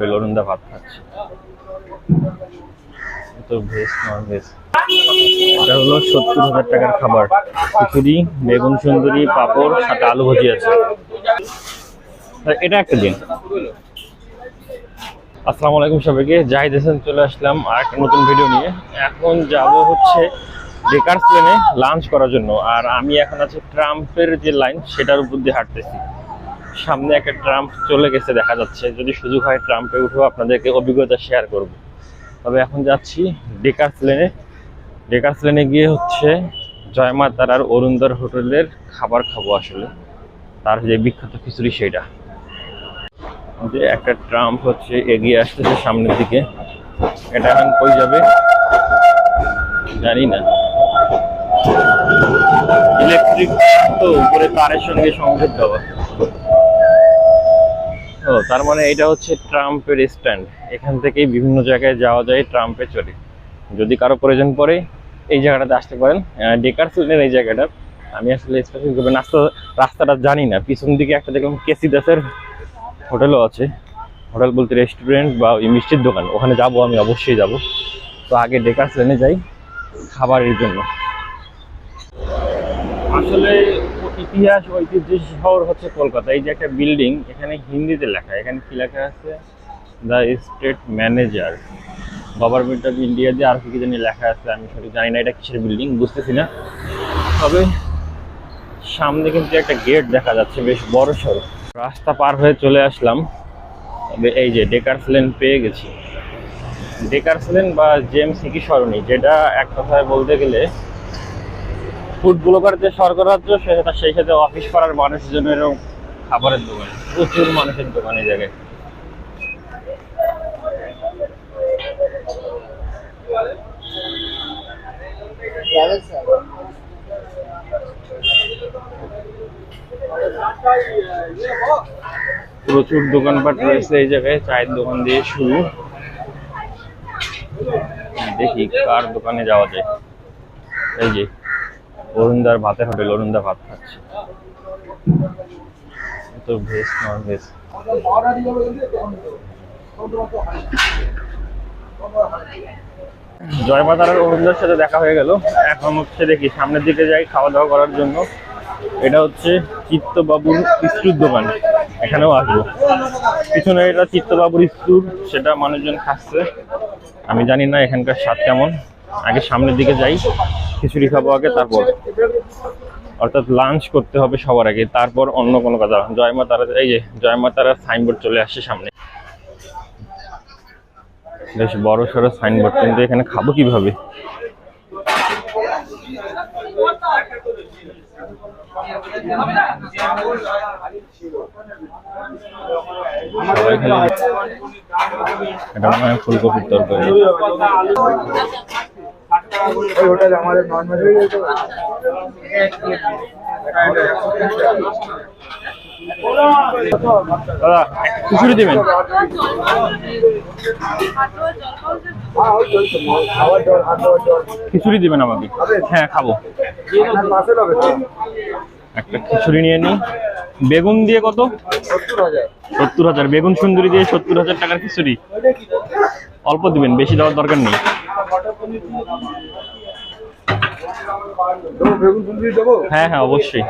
বেলুনদা ভাত খাচ্ছি। তো ভেজ নন ভেজ এটা হলো সত্তর হাজার টাকার খাবার। খিচুড়ি, বেগুন সুন্দরী, পাঁপড়, সাথে আলু ভাজি আছে। এটা একটা দিন। আসসালামু আলাইকুম সবাইকে। জাহিদ হাসান চলে আসলাম আর একটা নতুন ভিডিও নিয়ে। এখন যাব হচ্ছে ডেকার্স প্লেনে লাঞ্চ করার জন্য। আর আমি এখন আছি ট্রাম্পের যে লাইন সেটার উপর দিয়ে হাঁটতেছি। সামনে একটা ট্রাম্প চলে গেছে, দেখা যাচ্ছে। যদি সুযোগ হয় ট্রাম্পে উঠেও আপনাদেরকে অভিজ্ঞতা শেয়ার করব। তবে এখন যাচ্ছি ডেকার্স লেনে ডেকার্স লেনে গিয়ে হচ্ছে জয়মা তার আর অরুণদার হোটেলের খাবার খাব আসলে। তার যে বিখ্যাত খিচুড়ি সেটা যে একটা ট্রাম্প হচ্ছে এগিয়ে আসতেছে সামনের দিকে। এটা এখন কই যাবে? জানি না। ইলেকট্রিক তো উপরে তারের সঙ্গে সংযোগ দেওয়া। ও তার মানে এটা হচ্ছে ট্রাম্পের স্ট্যান্ড। এখান থেকেই বিভিন্ন জায়গায় যাওয়া যায় ট্রাম্পে চলে যদি কারও প্রয়োজন পড়ে, এই জায়গাটাতে আসতে পারেন। ডেকার লেনের এই জায়গাটা। আমি আসলে স্পেসিফিক রাস্তা, রাস্তাটা জানি না। পিছন দিকে একটা দেখলাম কেসি দাসের হোটেলও আছে। হোটেল বলতে রেস্টুরেন্ট বা ওই মিষ্টির দোকান। ওখানে যাব আমি, অবশ্যই যাব। তো আগে ডেকার লেনে যাই খাবারের জন্য। আসলে ইতিহাস, ঐতিহ্য শহর হচ্ছে কলকাতা। এই যে একটা বিল্ডিং এখানে হিন্দিতে লেখা। এখানে কি লেখা আছে? The state manager government of India দিয়ে আর কি জানি লেখা আছে, আমি সঠিক জানি না, এটা কিসের বিল্ডিং বুঝতেছি না। তবে সামনে কিন্তু একটা গেট দেখা যাচ্ছে, বেশ বড় সড়ো। রাস্তা পার হয়ে চলে আসলাম। তবে এই যে ডেকার লেন পেয়ে গেছি। ডেকার লেন বা জেমস সিকি সরণি যেটা এক কথায় বলতে গেলে ফুড যে সরকার সেটা সেই সাথে অফিস করার মানুষের জন্য এরকম খাবারের দোকান। প্রচুর মানুষের দোকান এই জায়গায়। প্রচুর দোকানপাট রয়েছে এই জায়গায়, চায়ের দোকান দিয়ে শুরু। দেখি কার দোকানে যাওয়া যায়। এই যে অরুণদার ভাতের হোটেল, অরুণদা ভাত খাচ্ছে। তো ভেজ, নন ভেজ। জয় মাতার অরুণদার সাথে দেখা হয়ে গেল। এখন হচ্ছে দেখি, সামনের দিকে যাই খাওয়া দাওয়া করার জন্য। এটা হচ্ছে চিত্তবাবুর স্টুর দোকান। এখানেও আসব। পিছনে এটা চিত্তবাবুর স্টুর সেটা মানুষজন খাচ্ছে। আমি জানি না এখানকার স্বাদ কেমন। আগে সামনের দিকে যাই, খিচুড়ি খাব আগে, তারপর। অর্থাৎ লাঞ্চ করতে হবে সবার আগে, তারপর অন্য কোনো কথা। জয় মা তারা, এই যে জয় মা তারা সাইনবোর্ড চলে আসছে সামনে। বেশ বড় সড়ো সাইনবোর্ড কিন্তু এখানে খাব কীভাবে? ফুলকপির তরকারি। ওই হোটেল আমাদের নর্মাল হয়ে দাদা খিচুড়ি দেবেন? খিচুড়ি দিবেন আমাকে হ্যাঁ খাব। একটা খিচুড়ি নিয়ে নিই। বেগুন দিয়ে কত? সত্তর হাজার। বেগুন সুন্দরী দিয়ে সত্তর হাজার টাকার খিচুড়ি। অল্প দিবেন, বেশি দেওয়ার দরকার নেই। হ্যাঁ হ্যাঁ অবশ্যই।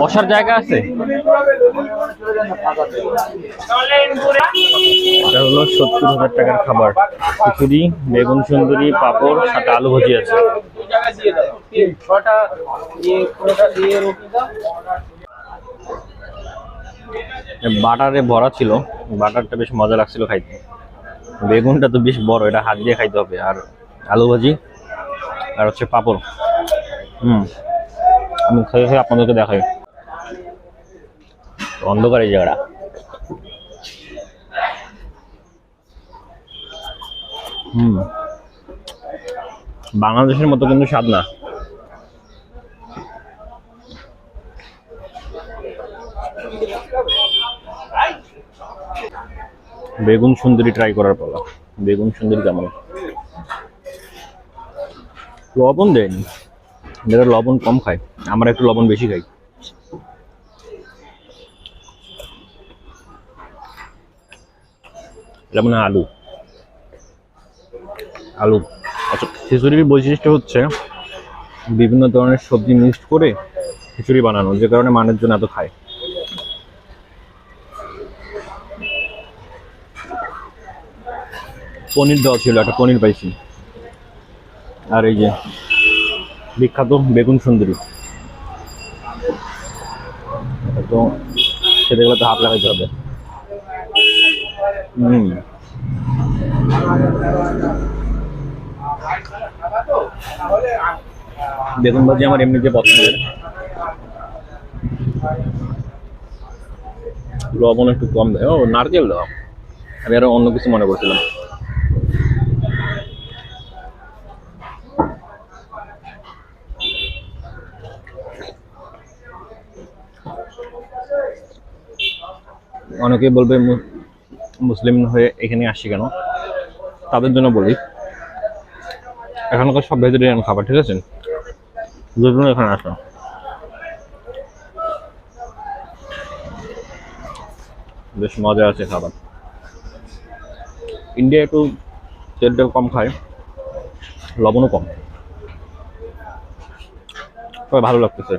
বসার জায়গা আছে? এটা হলো সত্তর হাজার টাকার খাবার। খিচুড়ি, বেগুন সুন্দরী, পাপড়, সাথে আলু ভাজি আছে। বাটারে ভরা ছিল। বাটারটা বেশ মজা লাগছিল খাইতে। বেগুনটা তো বেশ বড়, এটা হাত দিয়ে খাইতে হবে। আর আলু ভাজি, আর হচ্ছে পাঁপড়। হুম। আমি খেয়ে খেয়ে আপনাদেরকে দেখাই। অন্ধকার এই জায়গাটা। হুম। বাংলাদেশের মতো কিন্তু স্বাদ না। বেগুন সুন্দরী ট্রাই করার পালা। বেগুন সুন্দরী কেমন? লবণ দেয়নি। এরা লবণ কম খায়। আমরা একটু লবণ বেশি খাই। এটা মানে আলু। আলু। আচ্ছা খিচুড়ির বৈশিষ্ট্য হচ্ছে বিভিন্ন ধরনের সবজি মিক্সড করে খিচুড়ি বানানো, যে কারণে মানুষজন এত খায়। পনির দেওয়া ছিল, একটা পনির পাইছি। আর এই যে বিখ্যাত বেগুন সুন্দরী। তো খেতে গেলে তো হাত লাগাইতে হবে। হুম। বেগুন ভাজি আমার এমনিতে পছন্দের। লবণ একটু কম দেয়। ও, নারকেল দাও আমি আরও অন্য কিছু মনে করছিলাম। অনেকে বলবে মুসলিম হয়ে এখানে আসি কেন? তাদের জন্য বলি। এখানকার সব ভেজিটেরিয়ান খাবার, ঠিক আছে? দুজন এখানে আসা বেশ মজা আছে খাবার। ইন্ডিয়া একটু তেলটা কম খায়, লবণও কম। ভালো লাগতেছে।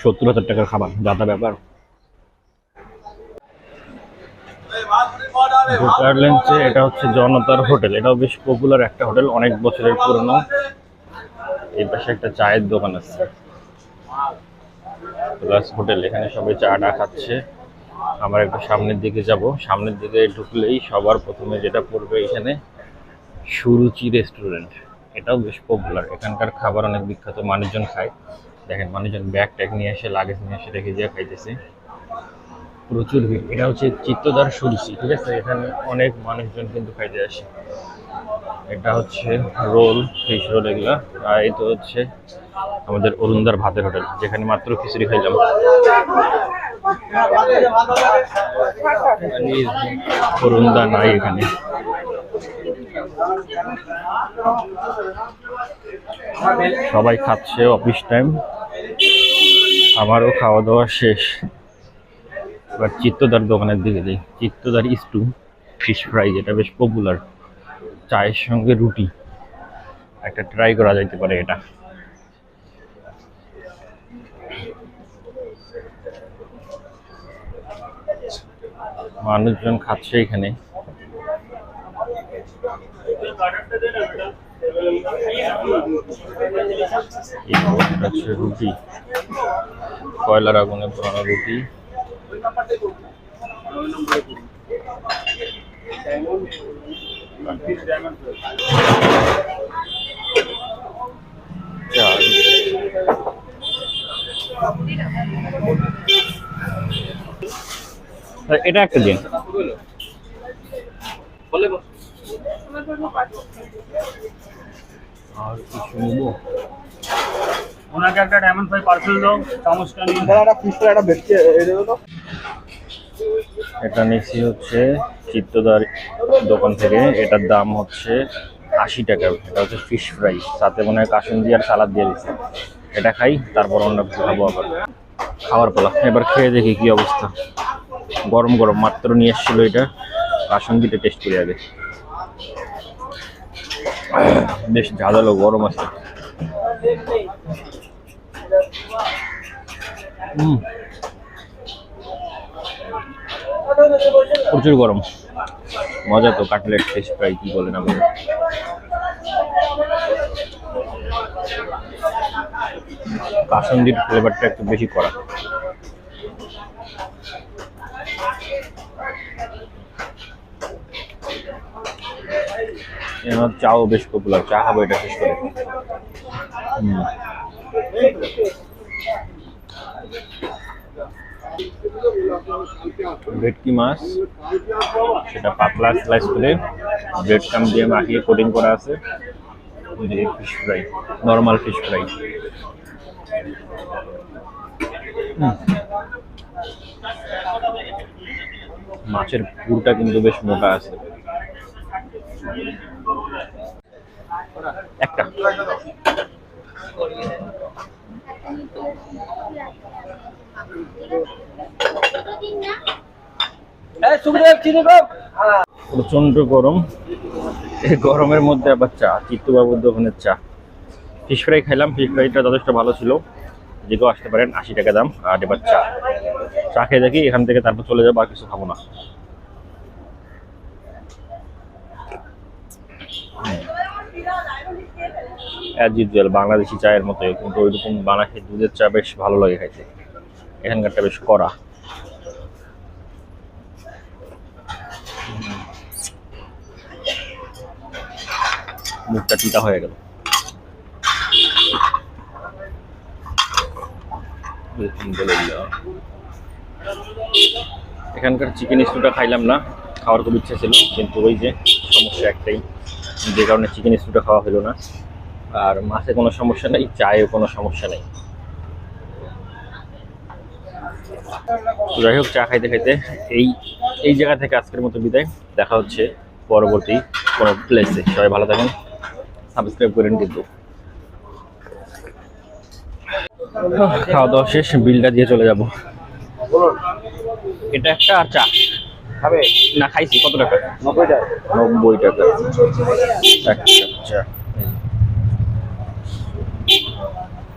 সত্তর হাজার টাকার খাবার যাতা ব্যাপার। গার্লেন্সে এটা হচ্ছে জনতার হোটেল। এটাও বেশ পপুলার একটা হোটেল, অনেক বছরের পুরনো। এই পাশে একটা চায়ের দোকান আছে। প্লাস হোটেল, এখানে সবাই চাটা খাচ্ছে। আমরা একটু সামনের দিকে যাব। সামনের দিকে ঢুকলেই সবার প্রথমে যেটা পড়বে এখানে সুরুচি রেস্টুরেন্ট। এটাও বেশ পপুলার এখানকার খাবার অনেক বিখ্যাত। মানুষজন খায়। দেখেন, মানুষজন ব্যাগ ট্যাগ নিয়ে এসে লাগেজ নিয়ে এসে রেখে দিয়ে খাইতেছে। প্রচুর ভিড়। এটা হচ্ছে চিত্তদার সুরুচি, ঠিক আছে? এখানে অনেক মানুষজন কিন্তু খাইতে আসে। এটা হচ্ছে রোল ফিশ রোল এগুলা। আর এই তো হচ্ছে আমাদের অরুণদার ভাতের হোটেল, যেখানে মাত্র খিচুড়ি খাইলাম। অরুণদা নাই এখানে। সবাই খাচ্ছে অফিস টাইম আমারও খাওয়া দাওয়া শেষ। এবার চিত্তদার দোকানের দিকে যাই। চিত্তদার স্টু ফিশ ফ্রাই যেটা বেশ পপুলার চায়ের সঙ্গে রুটি। একটা ট্রাই করা যাইতে পারে এটা। মানুষজন খাচ্ছে এখানে। রুটি। কয়লার আগুনে পোড়ানো রুটি। চাল এটা একটা দিন। আর কিছু নেব? ওনাকে একটা ডায়মন্ড ফ্রাই পার্সেল দাও চামচটা নিয়ে দাদা একটা পিস একটা ভেটকে এটা দেবো তো। এটা নিচ্ছি হচ্ছে চিত্তদার দোকান থেকে। এটার দাম হচ্ছে আশি টাকা। এটা হচ্ছে ফিশ ফ্রাই সাথে মনে হয় কাসুন্দি আর সালাদ দিয়ে দিচ্ছে এটা খাই তারপর অন্য খাব আবার। খাওয়ার পালা। এবার খেয়ে দেখি কি অবস্থা। গরম গরম। মাত্র নিয়ে এসেছিল এটা। কাসুন্দিটা টেস্ট করে আগে। বেশ ঝাঁঝালো গরম আছে। প্রচুর গরম। মজা তো কাটলেট ফিশ ফ্রাই কি বলেন আপনি? কাসন্দির ফ্লেভারটা একটু বেশি করা। এনার চাও বেশ পপুলার চা হবে এটা শেষ করে। ভেটকি মাছ? সেটা পাতলা স্লাইস করে ব্রেড কাম দিয়ে মাখিয়ে কোটিং করা আছে। Fish fry normal fish fry মাছের পুরটা কিন্তু বেশ মোটা আছে। একটা। প্রচণ্ড গরম। এই গরমের মধ্যে আবার চা চিত্তবাবুর দোকানের চা। ফিশ ফ্রাই খাইলাম ফিশ ফ্রাইটা যথেষ্ট ভালো ছিল। যে কেউ আসতে পারেন আশি টাকা দাম আর এবার চা। চা খেয়ে দেখি এখান থেকে তারপর চলে যাব আর কিছু খাব না। অ্যাজ ইউজুয়াল বাংলাদেশি চায়ের মতো কিন্তু ওইরকম বাংলাদেশি দুধের চা বেশ ভালো লাগে খাইতে। এখানকারটা বেশ কড়া। মুখটা চিতা হয়ে গেল। এখানকার চিকেন স্টুটা খাইলাম না, খাওয়ার খুব ইচ্ছা ছিল, কিন্তু ওই যে সমস্যা একটাই, যে কারণে চিকেন স্টুটা খাওয়া হলো না। আর মাছে কোনো সমস্যা নেই চায়েও কোনো সমস্যা নেই। যাই হোক চা খাইতে খাইতে এই এই জায়গা থেকে আজকের মতো বিদায়। দেখা হচ্ছে পরবর্তী কোনো প্লেসে সবাই ভালো থাকেন সাবস্ক্রাইব করেন কিন্তু। খাওয়া দাওয়া শেষ বিলটা দিয়ে চলে যাব। এটা একটা আর চা। খাবে? না খাইছি। কত টাকা? নব্বই টাকা। নব্বই টাকা। একটা